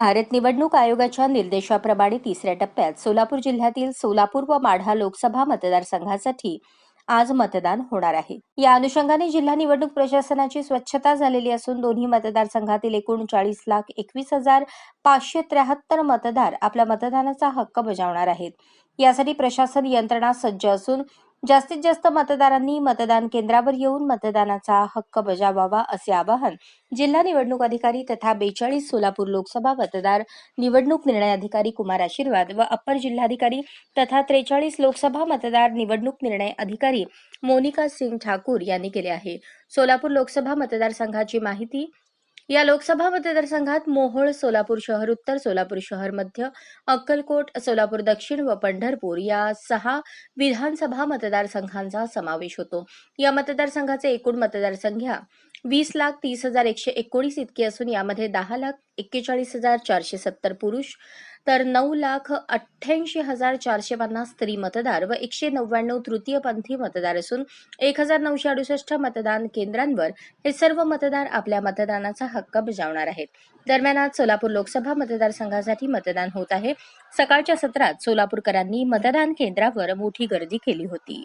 भारत निवडणूक आयोगाच्या निर्देशाप्रमाणे तिसऱ्या टप्प्यात सोलापूर जिल्ह्यातील सोलापूर व माढा लोकसभा मतदारसंघासाठी आज मतदान होणार आहे. या अनुषंगाने जिल्हा निवडणूक प्रशासनाची स्वच्छता झालेली असून दोन्ही मतदारसंघातील एकूण चाळीस लाख एकवीस हजार पाचशे त्र्याहत्तर मतदार आपला मतदानाचा हक्क बजावणार आहेत. यासाठी प्रशासन यंत्रणा सज्ज असून जास्तीत जास्त मतदारांनी मतदान केंद्रावर येऊन मतदानाचा हक्क बजावावा असे आवाहन जिल्हा निवडणूक अधिकारी तथा बेचाळीस सोलापूर लोकसभा मतदार निवडणूक निर्णय अधिकारी कुमार आशीर्वाद व अप्पर जिल्हाधिकारी तथा त्रेचाळीस लोकसभा मतदार निवडणूक निर्णय अधिकारी मोनिका सिंग ठाकूर यांनी केले आहे. सोलापूर लोकसभा मतदारसंघाची माहिती या लोकसभा मतदारसंघात मोहोळ सोलापूर शहर उत्तर सोलापूर शहर मध्य अक्कलकोट सोलापूर दक्षिण व पंढरपूर या सहा विधानसभा मतदारसंघांचा समावेश होतो. या मतदारसंघाचे एकूण मतदारसंख्या वीस लाख तीस हजार एकशे एकोणीस इतकी असून यामध्ये दहा लाख एक्केचाळीस हजार चारशे सत्तर पुरुष तर नऊ लाख अठ्ठ्याऐंशी हजार चारशे पन्नास स्त्री मतदार व एकशे नव्याण्णव तृतीयपंथी मतदार असून एक हजार नऊशे अडुसष्ट मतदान केंद्रांवर हे सर्व मतदार आपल्या मतदानाचा हक्क बजावणार आहेत. दरम्यान आज सोलापूर लोकसभा मतदारसंघासाठी मतदान होत आहे. सकाळच्या सत्रात सोलापूरकरांनी मतदान केंद्रावर मोठी गर्दी केली होती.